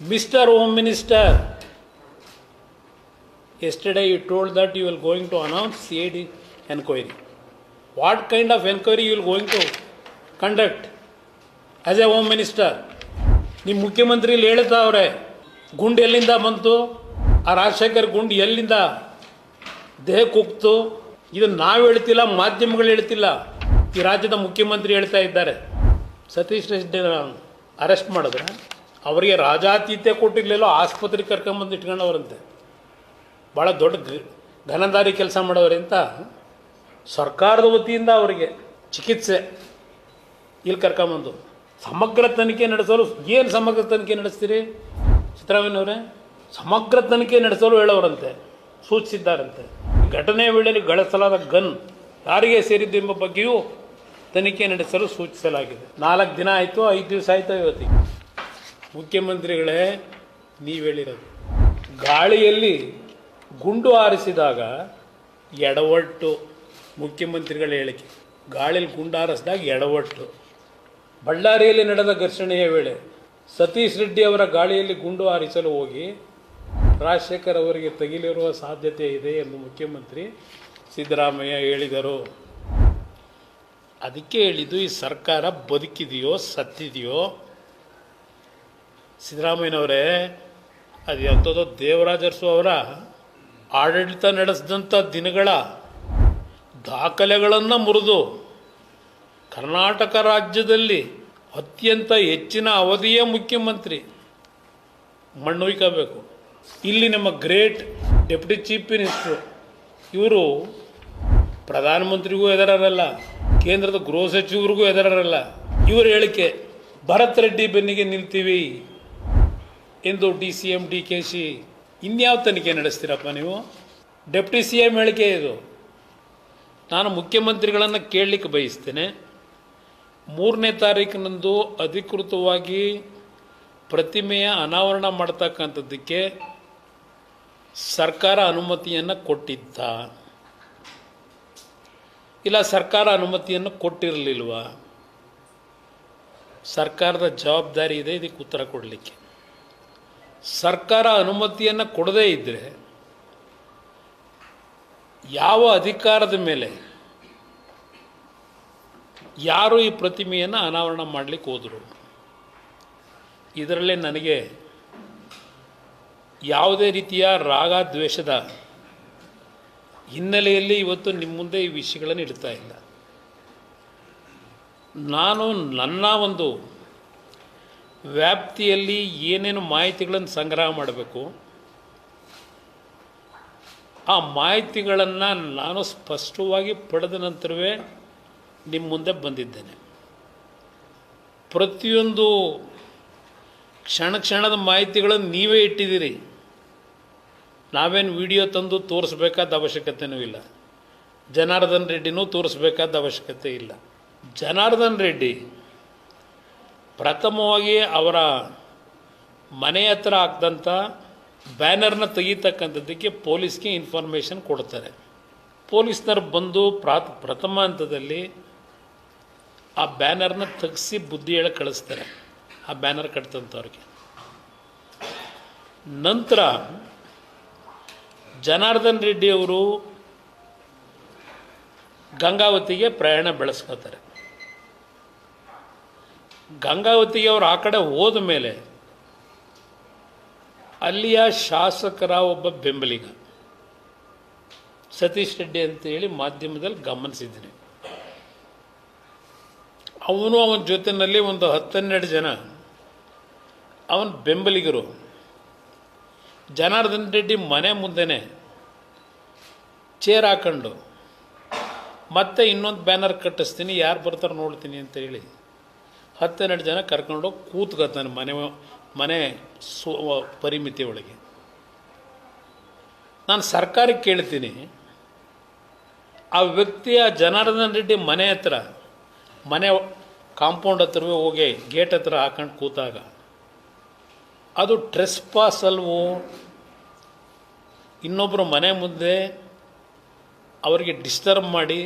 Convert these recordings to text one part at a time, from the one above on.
Mister home minister yesterday you told that you you'll going to announce a the enquiry what kind of enquiry you you'll going to conduct as a home minister ನಿಮ್ಮ ಮುಖ್ಯಮಂತ್ರಿ ಇಲ್ಲಿ ಹೇಳುತ್ತಾ ಗುಂಡು ಎಲ್ಲಿಂದ ಬಂತು? ಆ ರಾಜಶೇಖರ್ ಗುಂಡು ಎಲ್ಲಿಂದ ದೇಹಕ್ಕೆ ಉಕ್ಕಿತು ಇದು ನಾವು ಹೇಳ್ತಿಲ್ಲ, ಮಾಧ್ಯಮಗಳು ಹೇಳ್ತಿಲ್ಲ. ಈ ರಾಜ್ಯದ ಮುಖ್ಯಮಂತ್ರಿ ಹೇಳ್ತಾ ಇದ್ದಾರೆ. ಸತೀಶ್ ಟ್ರೇಷ್ ಅರೆಸ್ಟ್ ಮಾಡಿದ್ರೆ? ಅವರಿಗೆ ರಾಜಾತೀತ್ಯ ಕೊಟ್ಟಿರಲಿಲ್ಲೋ ಆಸ್ಪತ್ರೆಗೆ ಕರ್ಕೊಂಬಂದು ಇಟ್ಕೊಂಡವ್ರಂತೆ. ಭಾಳ ದೊಡ್ಡ ಘನದಾರಿ ಕೆಲಸ ಮಾಡೋರಿಂತ ಸರ್ಕಾರದ ವತಿಯಿಂದ ಅವರಿಗೆ ಚಿಕಿತ್ಸೆ ಇಲ್ಲಿ ಕರ್ಕೊಂಬಂದು. ಸಮಗ್ರ ತನಿಖೆ ನಡೆಸಲು ಏನು ಸಮಗ್ರ ತನಿಖೆ ನಡೆಸ್ತೀರಿ? ಸಿದ್ದರಾಮಯ್ಯನವರೇ, ಸಮಗ್ರ ತನಿಖೆ ನಡೆಸಲು ಹೇಳೋರಂತೆ, ಸೂಚಿಸಿದ್ದಾರಂತೆ. ಘಟನೆ ವೇಳೆಯಲ್ಲಿ ಗಳಿಸಲಾದ ಗನ್ ಯಾರಿಗೆ ಸೇರಿದ್ದು ಎಂಬ ಬಗ್ಗೆಯೂ ತನಿಖೆ ನಡೆಸಲು ಸೂಚಿಸಲಾಗಿದೆ. ನಾಲ್ಕು ದಿನ ಆಯಿತು, ಐದು ದಿವಸ ಆಯಿತು ಇವತ್ತಿಗೆ. ಮುಖ್ಯಮಂತ್ರಿಗಳೇ, ನೀವು ಹೇಳಿರೋದು. ಗಾಳಿಯಲ್ಲಿ ಗುಂಡು ಹಾರಿಸಿದಾಗ ಎಡವಟ್ಟು. ಮುಖ್ಯಮಂತ್ರಿಗಳ ಹೇಳಿಕೆ. ಗಾಳಿಯಲ್ಲಿ ಗುಂಡು ಹಾರಿಸಿದಾಗ ಎಡವಟ್ಟು. ಬಳ್ಳಾರಿಯಲ್ಲಿ ನಡೆದ ಘರ್ಷಣೆಯ ವೇಳೆ ಸತೀಶ್ ರೆಡ್ಡಿ ಅವರ ಗಾಳಿಯಲ್ಲಿ ಗುಂಡು ಹಾರಿಸಲು ಹೋಗಿ ರಾಜಶೇಖರ್ ಅವರಿಗೆ ತಗಿಲಿರುವ ಸಾಧ್ಯತೆ ಇದೆ ಎಂದು ಮುಖ್ಯಮಂತ್ರಿ ಸಿದ್ದರಾಮಯ್ಯ ಹೇಳಿದರು. ಅದಕ್ಕೆ ಹೇಳಿದ್ದು, ಈ ಸರ್ಕಾರ ಬದುಕಿದೆಯೋ, ಸತ್ತಿದೆಯೋ ಸಿದ್ದರಾಮಯ್ಯನವರೇ, ಅದು ಎಂಥದೋ ದೇವರಾಜರ್ಸು ಅವರ ಆಡಳಿತ ನಡೆಸಿದಂಥ ದಿನಗಳ ದಾಖಲೆಗಳನ್ನು ಮುರಿದು ಕರ್ನಾಟಕ ರಾಜ್ಯದಲ್ಲಿ ಅತ್ಯಂತ ಹೆಚ್ಚಿನ ಅವಧಿಯ ಮುಖ್ಯಮಂತ್ರಿ. ಮಣ್ಣುಯ್ಕೋಬೇಕು ಇಲ್ಲಿ ನಮ್ಮ ಗ್ರೇಟ್ ಡೆಪ್ಯೂಟಿ ಚೀಫ್ ಮಿನಿಸ್ಟ್ರು, ಇವರು ಪ್ರಧಾನಮಂತ್ರಿಗೂ ಎದರಲ್ಲ ಕೇಂದ್ರದ ಗೃಹ ಸಚಿವರಿಗೂ ಎದರಲ್ಲ ಇವರ ಹೇಳಿಕೆ, ಭರತ್ ರೆಡ್ಡಿ ಬೆನ್ನಿಗೆ ನಿಲ್ತೀವಿ. ಎಂದು D C M, D K C ಇನ್ಯಾವ ತನಿಖೆ ನಡೆಸ್ತೀರಪ್ಪ ನೀವು? ಡೆಪ್ಟಿ ಸಿ ಎಂ ಹೇಳಿಕೆ ಇದು. ನಾನು ಮುಖ್ಯಮಂತ್ರಿಗಳನ್ನು ಕೇಳಲಿಕ್ಕೆ ಬಯಸ್ತೇನೆ. ಮೂರನೇ ತಾರೀಕಿನಂದು ಅಧಿಕೃತವಾಗಿ ಪ್ರತಿಮೆಯ ಅನಾವರಣ ಮಾಡ್ತಕ್ಕಂಥದ್ದಕ್ಕೆ ಸರ್ಕಾರ ಅನುಮತಿಯನ್ನು ಕೊಟ್ಟಿದ್ದ. ಇಲ್ಲ, ಸರ್ಕಾರ ಅನುಮತಿಯನ್ನು ಕೊಟ್ಟಿರಲಿಲ್ವ? ಸರ್ಕಾರದ ಜವಾಬ್ದಾರಿ ಇದೆ, ಇದಕ್ಕೆ ಉತ್ತರ ಕೊಡಲಿಕ್ಕೆ. ಸರ್ಕಾರ ಅನುಮತಿಯನ್ನು ಕೊಡದೇ ಇದ್ದರೆ ಯಾವ ಅಧಿಕಾರದ ಮೇಲೆ ಯಾರು ಈ ಪ್ರತಿಮೆಯನ್ನು ಅನಾವರಣ ಮಾಡಲಿಕ್ಕೆ ಹೋದರು? ಇದರಲ್ಲೇ ನನಗೆ ಯಾವುದೇ ರೀತಿಯ ರಾಗ ದ್ವೇಷದ ಹಿನ್ನೆಲೆಯಲ್ಲಿ ಇವತ್ತು ನಿಮ್ಮ ಮುಂದೆ ಈ ವಿಷಯಗಳನ್ನು ಇಡ್ತಾ ಇಲ್ಲ. ನಾನು ನನ್ನ ಒಂದು ವ್ಯಾಪ್ತಿಯಲ್ಲಿ ಏನೇನು ಮಾಹಿತಿಗಳನ್ನು ಸಂಗ್ರಹ ಮಾಡಬೇಕು? ಆ ಮಾಹಿತಿಗಳನ್ನು ನಾನು ಸ್ಪಷ್ಟವಾಗಿ ಪಡೆದ ನಂತರವೇ ನಿಮ್ಮ ಮುಂದೆ ಬಂದಿದ್ದೇನೆ. ಪ್ರತಿಯೊಂದು ಕ್ಷಣ ಕ್ಷಣದ ಮಾಹಿತಿಗಳನ್ನು ನೀವೇ ಇಟ್ಟಿದ್ದೀರಿ. ನಾವೇನು ವಿಡಿಯೋ ತಂದು ತೋರಿಸ್ಬೇಕಾದ ಅವಶ್ಯಕತೆಯೂ ಇಲ್ಲ. ಜನಾರ್ದನ್ ರೆಡ್ಡಿನೂ ತೋರಿಸ್ಬೇಕಾದ ಅವಶ್ಯಕತೆ ಇಲ್ಲ. ಜನಾರ್ದನ್ ರೆಡ್ಡಿ ಪ್ರಥಮವಾಗಿ ಅವರ ಮನೆ ಹತ್ರ ಆಗ್ದಂಥ ಬ್ಯಾನರ್ನ ತೆಗೀತಕ್ಕಂಥದ್ದಕ್ಕೆ ಪೊಲೀಸ್ಗೆ ಇನ್ಫಾರ್ಮೇಷನ್ ಕೊಡ್ತಾರೆ. ಪೊಲೀಸ್ನರು ಬಂದು ಪ್ರಾತ್, ಪ್ರಥಮ ಹಂತದಲ್ಲಿ ಆ ಬ್ಯಾನರ್ನ ತೆಗೆಸಿ ಬುದ್ಧಿ ಹೇಳಿ ಕಳಿಸ್ತಾರೆ, ಆ ಬ್ಯಾನರ್ ಕಟ್ತಂಥವ್ರಿಗೆ. ನಂತರ ಜನಾರ್ದನ್ ರೆಡ್ಡಿ ಅವರು ಗಂಗಾವತಿಗೆ ಪ್ರಯಾಣ ಬೆಳೆಸ್ಕೋತಾರೆ. ಗಂಗಾವತಿಗೆ ಆ ಕಡೆ ಹೋದ ಮೇಲೆ ಅಲ್ಲಿಯ ಶಾಸಕರ ಒಬ್ಬ ಬೆಂಬಲಿಗ ಸತೀಶ್ ರೆಡ್ಡಿ ಅಂತೇಳಿ ಮಾಧ್ಯಮದಲ್ಲಿ ಗಮನಿಸಿದ್ದೀನಿ. ಅವನು ಅವನ ಜೊತೆಯಲ್ಲಿ ಒಂದು ಹತ್ತೆರಡು ಜನ ಅವನ ಬೆಂಬಲಿಗರು. ಜನಾರ್ದನ್ ರೆಡ್ಡಿ ಮನೆ ಮುಂದೆನೆ ಚೇರ್ ಹಾಕೊಂಡು ಮತ್ತೆ ಇನ್ನೊಂದು ಬ್ಯಾನರ್ ಕಟ್ಟಿಸ್ತೀನಿ, ಯಾರು ಬರ್ತಾರೆ ನೋಡ್ತೀನಿ ಅಂತ ಹೇಳಿ ಹತ್ತೆರಡು ಜನ ಕರ್ಕೊಂಡೋಗಿ ಕೂತ್ಕೊತಾನೆ ಮನೆ ಮನೆ ಸು ಪರಿಮಿತಿ ಒಳಗೆ. ನಾನು ಸರ್ಕಾರಕ್ಕೆ ಕೇಳ್ತೀನಿ, ಆ ವ್ಯಕ್ತಿಯ ಜನಾರ್ದನ್ ರೆಡ್ಡಿ ಮನೆ ಹತ್ರ, ಮನೆ ಕಾಂಪೌಂಡ್ ಹತ್ರವೇ ಹೋಗಿ ಗೇಟ್ ಹತ್ರ ಹಾಕೊಂಡು ಕೂತಾಗ, ಅದು ಟ್ರೆಸ್ ಪಾಸ್ ಅಲ್ವೋ? ಇನ್ನೊಬ್ಬರು ಮನೆ ಮುಂದೆ ಅವರಿಗೆ ಡಿಸ್ಟರ್ಬ್ ಮಾಡಿ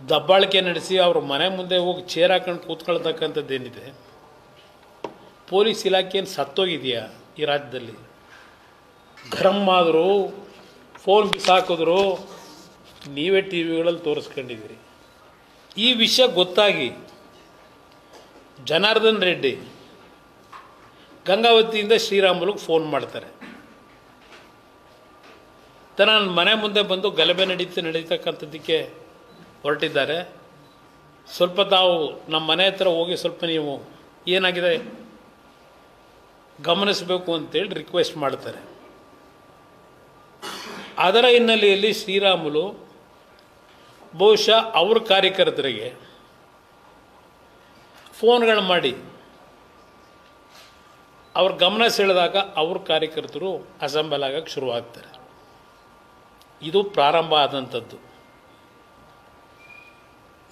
ದಬ್ಬಾಳಿಕೆ ನಡೆಸಿ ಅವ್ರ ಮನೆ ಮುಂದೆ ಹೋಗಿ ಚೇರ್ ಹಾಕೊಂಡು ಕೂತ್ಕೊಳ್ತಕ್ಕಂಥದ್ದೇನಿದೆ? ಪೊಲೀಸ್ ಇಲಾಖೆಯನ್ನು ಸತ್ತೋಗಿದೆಯಾ ಈ ರಾಜ್ಯದಲ್ಲಿ? ಗರಂ ಆದರು ಫೋನ್ ಬಿಸಾಕಿದ್ರು ನೀವೇ ಟಿ ವಿಗಳಲ್ಲಿ ತೋರಿಸ್ಕೊಂಡಿದ್ದೀರಿ. ಈ ವಿಷಯ ಗೊತ್ತಾಗಿ ಜನಾರ್ದನ್ ರೆಡ್ಡಿ ಗಂಗಾವತಿಯಿಂದ ಶ್ರೀರಾಮುಲುಗೆ ಫೋನ್ ಮಾಡ್ತಾರೆ. ತನ್ನ ಮನೆ ಮುಂದೆ ಬಂದು ಗಲಭೆ ನಡೀತು ನಡೀತಕ್ಕಂಥದ್ದಕ್ಕೆ ಹೊರಟಿದ್ದಾರೆ. ಸ್ವಲ್ಪ ತಾವು ನಮ್ಮ ಮನೆ ಹತ್ರ ಹೋಗಿ ಸ್ವಲ್ಪ ನೀವು ಏನಾಗಿದೆ? ಗಮನಿಸಬೇಕು ಅಂತೇಳಿ ರಿಕ್ವೆಸ್ಟ್ ಮಾಡ್ತಾರೆ. ಅದರ ಹಿನ್ನೆಲೆಯಲ್ಲಿ ಶ್ರೀರಾಮುಲು ಬಹುಶಃ ಅವ್ರ ಕಾರ್ಯಕರ್ತರಿಗೆ ಫೋನ್ಗಳು ಮಾಡಿ. ಅವ್ರ ಗಮನ ಸೆಳೆದಾಗ ಅವ್ರ ಕಾರ್ಯಕರ್ತರು ಅಸೆಂಬಲ್ ಆಗಕ್ಕೆ ಶುರುವಾಗ್ತಾರೆ. ಇದು ಪ್ರಾರಂಭ ಆದಂಥದ್ದು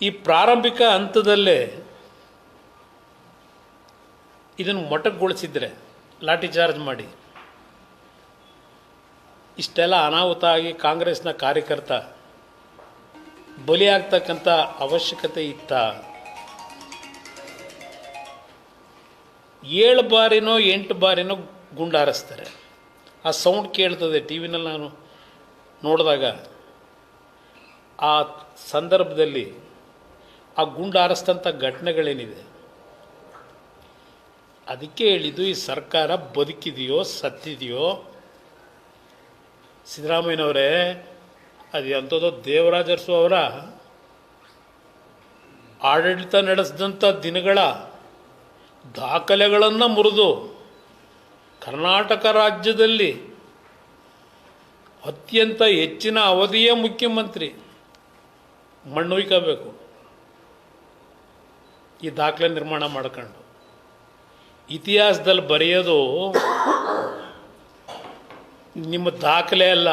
ಈ ಪ್ರಾರಂಭಿಕ ಹಂತದಲ್ಲೇ ಇದನ್ನು ಮೊಟಕುಗೊಳಿಸಿದರೆ, ಲಾಠಿ ಚಾರ್ಜ್ ಮಾಡಿ. ಇಷ್ಟೆಲ್ಲ ಅನಾಹುತ ಆಗಿ ಕಾಂಗ್ರೆಸ್ನ ಕಾರ್ಯಕರ್ತ ಬಲಿಯಾಗ್ತಕ್ಕಂಥ ಅವಶ್ಯಕತೆ ಇತ್ತ. ಏಳು ಬಾರಿನೋ ಎಂಟು ಬಾರಿನೋ ಗುಂಡಾರಿಸ್ತಾರೆ. ಆ ಸೌಂಡ್ ಕೇಳ್ತದೆ ಟಿ ವಿನಲ್ಲಿ ನಾನು ನೋಡಿದಾಗ. ಆ ಸಂದರ್ಭದಲ್ಲಿ ಆ ಗುಂಡು ಘಟನೆಗಳೇನಿದೆ? ಅದಕ್ಕೆ ಹೇಳಿದ್ದು ಈ ಸರ್ಕಾರ ಬದುಕಿದೆಯೋ, ಸತ್ತಿದೆಯೋ? ಸಿದ್ದರಾಮಯ್ಯನವರೇ, ಅದು ಎಂಥದೋ ದೇವರಾಜರ್ಸು ಅವರ ಆಡಳಿತ ನಡೆಸಿದಂಥ ದಿನಗಳ ದಾಖಲೆಗಳನ್ನು ಮುರಿದು ಕರ್ನಾಟಕ ರಾಜ್ಯದಲ್ಲಿ ಅತ್ಯಂತ ಹೆಚ್ಚಿನ ಅವಧಿಯ ಮುಖ್ಯಮಂತ್ರಿ ಮಣ್ಣುಯ್ಕೋಬೇಕು ಈ ದಾಖಲೆ ನಿರ್ಮಾಣ ಮಾಡ್ಕೊಂಡು. ಇತಿಹಾಸದಲ್ಲಿ ಬರೆಯೋದು ನಿಮ್ಮ ದಾಖಲೆ ಅಲ್ಲ.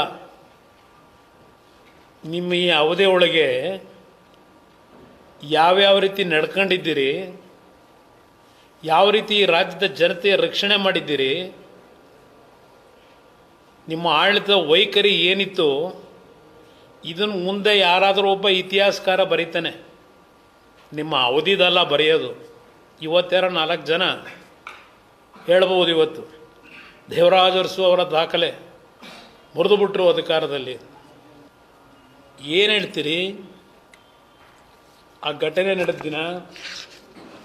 ನಿಮ್ಮ ಈ ಅವಧಿ ಒಳಗೆ ಯಾವ್ಯಾವ ರೀತಿ ನಡ್ಕೊಂಡಿದ್ದೀರಿ, ಯಾವ ರೀತಿ ರಾಜ್ಯದ ಜನತೆಯ ರಕ್ಷಣೆ ಮಾಡಿದ್ದೀರಿ, ನಿಮ್ಮ ಆಡಳಿತದ ವೈಖರಿ ಏನಿತ್ತು ಇದನ್ನು ಮುಂದೆ ಯಾರಾದರೂ ಒಬ್ಬ ಇತಿಹಾಸಕಾರ ಬರೀತಾನೆ. ನಿಮ್ಮ ಅವಧಿದಲ್ಲ ಬರೆಯೋದು. ಇವತ್ತೆರ ನಾಲ್ಕು ಜನ ಹೇಳ್ಬೋದು ಇವತ್ತು. ದೇವರಾಜರ್ಸು ಅವರ ದಾಖಲೆ ಮುರಿದು ಬಿಟ್ಟರು ಅಧಿಕಾರದಲ್ಲಿ. ಏನು ಹೇಳ್ತೀರಿ? ಆ ಘಟನೆ ನಡೆದ ದಿನ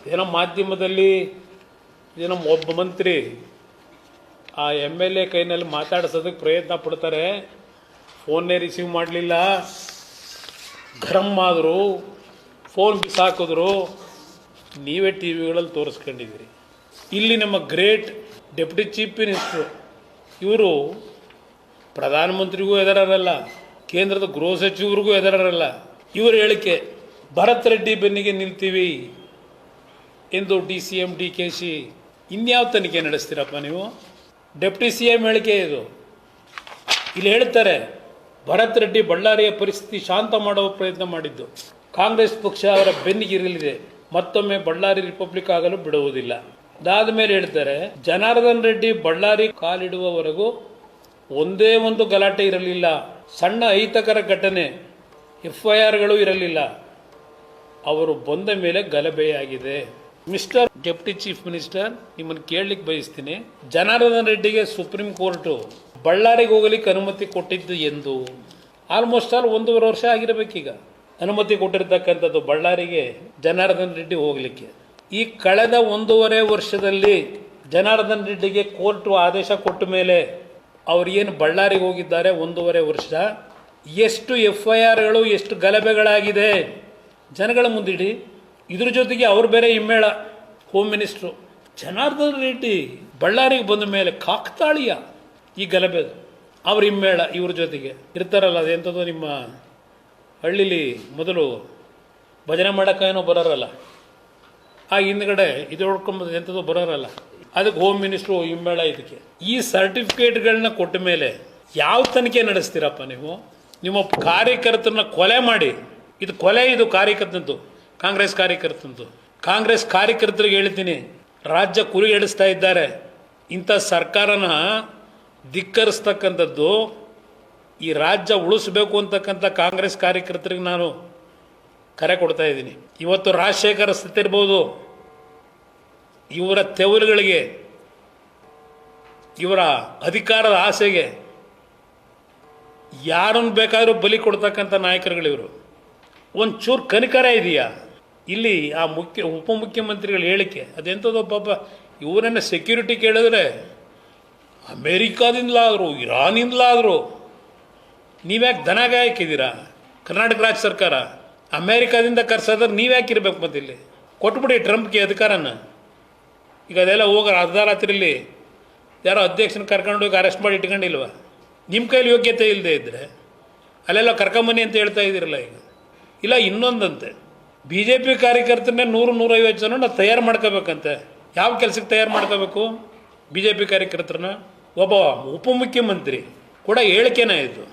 ಏನೋ ಮಾಧ್ಯಮದಲ್ಲಿ ಏನೋ ಒಬ್ಬ ಮಂತ್ರಿ ಆ ಎಂ ಎಲ್ ಎ ಕೈನಲ್ಲಿ ಮಾತಾಡಿಸೋದಕ್ಕೆ ಪ್ರಯತ್ನ ಪಡ್ತಾರೆ. ಫೋನ್ನೇ ರಿಸೀವ್ ಮಾಡಲಿಲ್ಲ. ಗರಂ ಆದರು ಫೋನ್ ಬಿಸಾಕಿದ್ರು, ನೀವೇ ಟಿ ವಿಗಳಲ್ಲಿ ತೋರಿಸ್ಕೊಂಡಿದ್ದೀರಿ. ಇಲ್ಲಿ ನಮ್ಮ ಗ್ರೇಟ್ ಡೆಪ್ಯೂಟಿ ಚೀಫ್ ಮಿನಿಸ್ಟ್ರು, ಇವರು ಪ್ರಧಾನಮಂತ್ರಿಗೂ ಎದರಲ್ಲ ಕೇಂದ್ರದ ಗೃಹ ಸಚಿವರಿಗೂ ಎದರಲ್ಲ ಇವರ ಹೇಳಿಕೆ, ಭರತ್ ರೆಡ್ಡಿ ಬೆನ್ನಿಗೆ ನಿಲ್ತೀವಿ ಎಂದು D C M, D K C ಇನ್ಯಾವ ತನಿಖೆ ನಡೆಸ್ತೀರಪ್ಪ ನೀವು? ಡೆಪ್ಟಿ ಸಿ ಎಂ ಹೇಳಿಕೆ ಇದು. ಇಲ್ಲಿ ಹೇಳ್ತಾರೆ, ಭರತ್ ರೆಡ್ಡಿ ಬಳ್ಳಾರಿಯ ಪರಿಸ್ಥಿತಿ ಶಾಂತ ಮಾಡುವ ಪ್ರಯತ್ನ ಮಾಡಿದ್ದು. ಕಾಂಗ್ರೆಸ್ ಪಕ್ಷ ಅವರ ಬೆನ್ನಿಗಿರಲಿದೆ. ಮತ್ತೊಮ್ಮೆ ಬಳ್ಳಾರಿ ರಿಪಬ್ಲಿಕ್ ಆಗಲು ಬಿಡುವುದಿಲ್ಲ. ಅದಾದ ಮೇಲೆ ಹೇಳ್ತಾರೆ, ಜನಾರ್ದನ್ ರೆಡ್ಡಿ ಬಳ್ಳಾರಿ ಕಾಲಿಡುವವರೆಗೂ ಒಂದೇ ಒಂದು ಗಲಾಟೆ ಇರಲಿಲ್ಲ. ಸಣ್ಣ ಅಹಿತಕರ ಘಟನೆ ಎಫ್ ಐ ಆರ್ಗಳು ಇರಲಿಲ್ಲ. ಅವರು ಬಂದ ಮೇಲೆ ಗಲಭೆಯಾಗಿದೆ. ಮಿಸ್ಟರ್ ಡೆಪ್ಟಿ ಚೀಫ್ ಮಿನಿಸ್ಟರ್, ನಿಮ್ಮನ್ನು ಕೇಳಲಿಕ್ಕೆ ಬಯಸ್ತೀನಿ. ಜನಾರ್ದನ್ ರೆಡ್ಡಿಗೆ ಸುಪ್ರೀಂ ಕೋರ್ಟು ಬಳ್ಳಾರಿಗೆ ಹೋಗಲಿಕ್ಕೆ ಅನುಮತಿ ಕೊಟ್ಟಿದ್ದು ಎಂದು. ಆಲ್ಮೋಸ್ಟ್ ಆಲ್ ಒಂದೂವರೆ ವರ್ಷ ಆಗಿರಬೇಕೀಗ. ಅನುಮತಿ ಕೊಟ್ಟಿರ್ತಕ್ಕಂಥದ್ದು ಬಳ್ಳಾರಿಗೆ ಜನಾರ್ದನ್ ರೆಡ್ಡಿ ಹೋಗಲಿಕ್ಕೆ. ಈ ಕಳೆದ ಒಂದೂವರೆ ವರ್ಷದಲ್ಲಿ ಜನಾರ್ದನ್ ರೆಡ್ಡಿಗೆ ಕೋರ್ಟು ಆದೇಶ ಕೊಟ್ಟ ಮೇಲೆ ಅವ್ರು ಏನು ಬಳ್ಳಾರಿಗೆ ಹೋಗಿದ್ದಾರೆ ಒಂದೂವರೆ ವರ್ಷ. ಎಷ್ಟು ಎಫ್ ಐ ಆರ್ಗಳು ಎಷ್ಟು ಗಲಭೆಗಳಾಗಿದೆ. ಜನಗಳ ಮುಂದಿಡಿ. ಇದ್ರ ಜೊತೆಗೆ ಅವ್ರು ಬೇರೆ ಹಿಮ್ಮೇಳ ಹೋಮ್ ಮಿನಿಸ್ಟ್ರು ಜನಾರ್ದನ್ ರೆಡ್ಡಿ ಬಳ್ಳಾರಿಗೆ ಬಂದ ಮೇಲೆ ಕಾಕ್ತಾಳಿಯ ಈ ಗಲಭೆ. ಅವ್ರ ಹಿಮ್ಮೇಳ ಇವ್ರ ಜೊತೆಗೆ. ಇರ್ತಾರಲ್ಲ ಅದೆಂಥದ್ದು ನಿಮ್ಮ ಹಳ್ಳಿಲಿ ಮೊದಲು ಭಜನೆ ಮಾಡೋಕ್ಕೇನೋ ಬರೋರಲ್ಲ. ಆ ಹಿಂದ್ಗಡೆ ಇದು ಹೊಡ್ಕೊಂಬೋದು ಎಂಥದ್ದು ಬರೋರಲ್ಲ. ಅದಕ್ಕೆ ಹೋಮ್ ಮಿನಿಸ್ಟ್ರು ಹಿಮ್ಮೇಳ ಇದಕ್ಕೆ. ಈ ಸರ್ಟಿಫಿಕೇಟ್ಗಳನ್ನ ಕೊಟ್ಟ ಮೇಲೆ ಯಾವ ತನಿಖೆ ನಡೆಸ್ತೀರಪ್ಪ ನೀವು? ನಿಮ್ಮ ಕಾರ್ಯಕರ್ತರನ್ನ ಕೊಲೆ ಮಾಡಿ. ಇದು ಕೊಲೆ, ಇದು ಕಾರ್ಯಕರ್ತನದ್ದು. ಕಾಂಗ್ರೆಸ್ ಕಾರ್ಯಕರ್ತನದ್ದು. ಕಾಂಗ್ರೆಸ್ ಕಾರ್ಯಕರ್ತರಿಗೆ ಹೇಳ್ತೀನಿ, ರಾಜ್ಯ ಕುರಿಗೆಡಿಸ್ತಾ ಇದ್ದಾರೆ. ಇಂಥ ಸರ್ಕಾರನ ಧಿಕ್ಕರಿಸ್ತಕ್ಕಂಥದ್ದು ಈ ರಾಜ್ಯ ಉಳಿಸ್ಬೇಕು ಅಂತಕ್ಕಂಥ ಕಾಂಗ್ರೆಸ್ ಕಾರ್ಯಕರ್ತರಿಗೆ ನಾನು ಕರೆ ಕೊಡ್ತಾ ಇದ್ದೀನಿ. ಇವತ್ತು ರಾಜಶೇಖರ ಸತ್ತಿರ್ಬೋದು ಇವರ ತೆವರುಗಳಿಗೆ, ಇವರ ಅಧಿಕಾರದ ಆಸೆಗೆ ಯಾರನ್ನು ಬೇಕಾದರೂ ಬಲಿ ಕೊಡ್ತಕ್ಕಂಥ ನಾಯಕರುಗಳಿವರು. ಒಂಚೂರು ಕನಿಕರ ಇದೆಯಾ? ಇಲ್ಲಿ ಆ ಮುಖ್ಯ ಉಪಮುಖ್ಯಮಂತ್ರಿಗಳ ಹೇಳಿಕೆ ಅದೆಂಥದ್ದು ಪಾಪ, ಇವರನ್ನ ಸೆಕ್ಯೂರಿಟಿ ಕೇಳಿದ್ರೆ ಅಮೇರಿಕಾದಿಂದಲಾದರೂ, ಇರಾನಿಂದಲಾದರೂ ನೀವ್ಯಾಕೆ ದನ ಹಾಕಿದ್ದೀರಾ ಕರ್ನಾಟಕ ರಾಜ್ಯ ಸರ್ಕಾರ? ಅಮೇರಿಕಾದಿಂದ ಕರ್ಸೋದ್ರೆ ನೀವ್ಯಾಕೆ ಇರ್ಬೇಕು ಮತ್ತೆ ಇಲ್ಲಿ? ಕೊಟ್ಬಿಡಿ ಟ್ರಂಪ್ಗೆ ಅಧಿಕಾರನ. ಈಗ ಅದೆಲ್ಲ ಹೋಗೋ ಅರ್ಧ ರಾತ್ರಿಲಿ ಯಾರೋ ಅಧ್ಯಕ್ಷನ ಕರ್ಕೊಂಡು ಹೋಗಿ ಅರೆಸ್ಟ್ ಮಾಡಿ ಇಟ್ಕೊಂಡಿಲ್ವ? ನಿಮ್ಮ ಕೈಲಿ ಯೋಗ್ಯತೆ ಇಲ್ಲದೆ ಇದ್ದರೆ ಅಲ್ಲೆಲ್ಲ ಕರ್ಕೊಂಬನ್ನಿ ಅಂತ ಹೇಳ್ತಾ ಇದ್ದೀರಲ್ಲ ಈಗ. ಇಲ್ಲ ಇನ್ನೊಂದಂತೆ. ಬಿ ಜೆ ಪಿ ಕಾರ್ಯಕರ್ತರನ್ನೇ ನೂರು ನೂರೈವತ್ತು ಜನ ನಾವು ತಯಾರು ಮಾಡ್ಕೋಬೇಕಂತೆ. ಯಾವ ಕೆಲಸಕ್ಕೆ ತಯಾರು ಮಾಡ್ಕೋಬೇಕು? ಬಿ ಜೆ ಪಿ ಕಾರ್ಯಕರ್ತರನ್ನ? ಒಬ್ಬ ಉಪಮುಖ್ಯಮಂತ್ರಿ. ಕೂಡ ಹೇಳಿಕೆನೇ ಇದು.